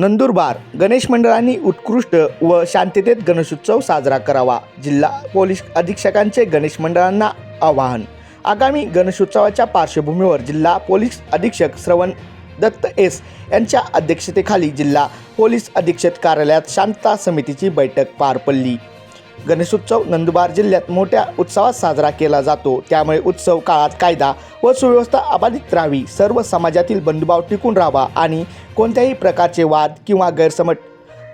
नंदुरबार. गणेश मंडळांनी उत्कृष्ट व शांततेत गणेशोत्सव साजरा करावा. जिल्हा पोलीस अधीक्षकांचे गणेश मंडळांना आवाहन. आगामी गणेशोत्सवाच्या पार्श्वभूमीवर जिल्हा पोलीस अधीक्षक श्रवण दत्त एस यांच्या अध्यक्षतेखाली जिल्हा पोलीस अधीक्षक कार्यालयात शांतता समितीची बैठक पार पडली. गणेशोत्सव नंदुरबार जिल्ह्यात मोठ्या उत्सवात साजरा केला जातो. त्यामुळे उत्सव काळात कायदा व सुव्यवस्था अबाधित राहावी. सर्व समाजातील बंधुभाव टिकून राहावा आणि कोणत्याही प्रकारचे वाद किंवा गैरसमज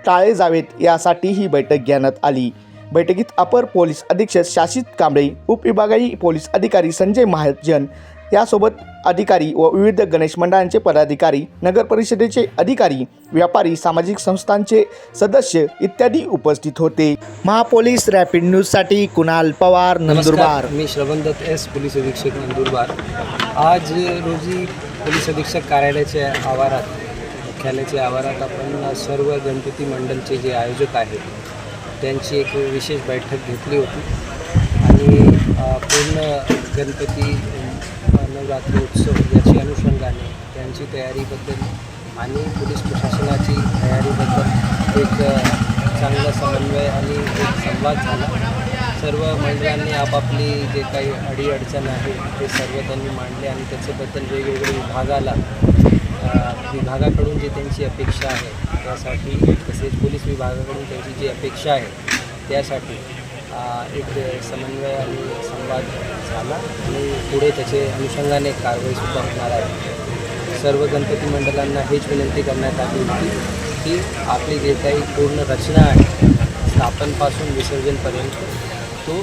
टाळे जावेत यासाठी ही बैठक घेण्यात आली. बैठकीत अपर पोलीस अधीक्षक शासित कांबळे उपविभागीय पोलीस अधिकारी संजय महाजन यासोबत अधिकारी व विविध गणेश मंडळांचे पदाधिकारी नगर परिषदेचे अधिकारी व्यापारी सामाजिक संस्थांचे सदस्य इत्यादी उपस्थित होते. महापोलीस रॅपिड न्यूजसाठी कुणाल पवार नंदुरबार. मी श्रवण दत्त एस पोलीस अधीक्षक नंदुरबार. आज रोजी पोलीस अधीक्षक कार्यालयाच्या आवारात मुख्यालयाच्या आवारात आपण सर्व गणपती मंडलचे जे आयोजक आहेत त्यांची एक विशेष बैठक घेतली होती. आणि पूर्ण गणपती नवरात्री उत्सव याची अनुषंगाने त्यांची तयारीबद्दल आणि पोलीस प्रशासनाची तयारीबद्दल एक चांगला समन्वय आणि एक संवाद झाला. सर्व मंडळांनी आपापली जे काही अडीअडचण आहे ते सर्व त्यांनी मांडले आणि त्याच्याबद्दल वेगवेगळ्या विभागाला विभागाकडून जी त्यांची अपेक्षा आहे त्यासाठी तसेच पोलीस विभागाकडून त्यांची जी अपेक्षा आहे त्यासाठी एक समन्वय आणि संवाद झाला आणि पुढे त्याचे अनुषंगाने कारवाईसुद्धा होणार आहे. सर्व गणपती मंडळांना हेच विनंती करण्यात आली होती की आपली जे काही पूर्ण रचना आहे स्थापनपासून विसर्जनपर्यंत तो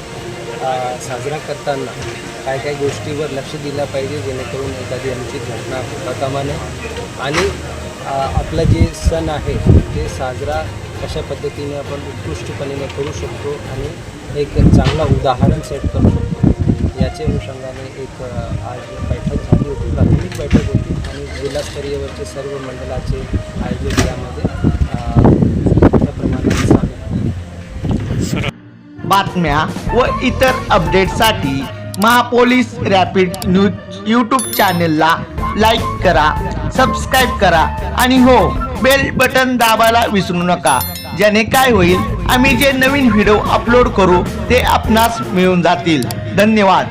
साजरा करताना काय काय गोष्टीवर लक्ष दिलं पाहिजे जेणेकरून एखादी आमची घटना होता कामा नये आणि आपलं आपला जे सण आहे ते साजरा कशा पद्धतीने आपण उत्कृष्टपणे करू शकतो आणि एक चांगला उदाहरण सेट करू शकतो याच्या अनुषंगाने एक आज बैठक झाली होती प्राथमिक बैठक होती आणि जिल्हास्तरीयवरचे सर्व मंडळाचे आयोजक यामध्ये मोठ्या प्रमाणात सामील बातम्या व इतर अपडेटसाठी महापोलीस रॅपिड न्यूज यूट्यूब चॅनेलला लाईक करा सबस्क्राईब करा आणि हो बेल बटन दाबायला विसरू नका. ज्याने काय होईल आम्ही जे नवीन व्हिडिओ अपलोड करू ते आपणास मिळून जातील. धन्यवाद.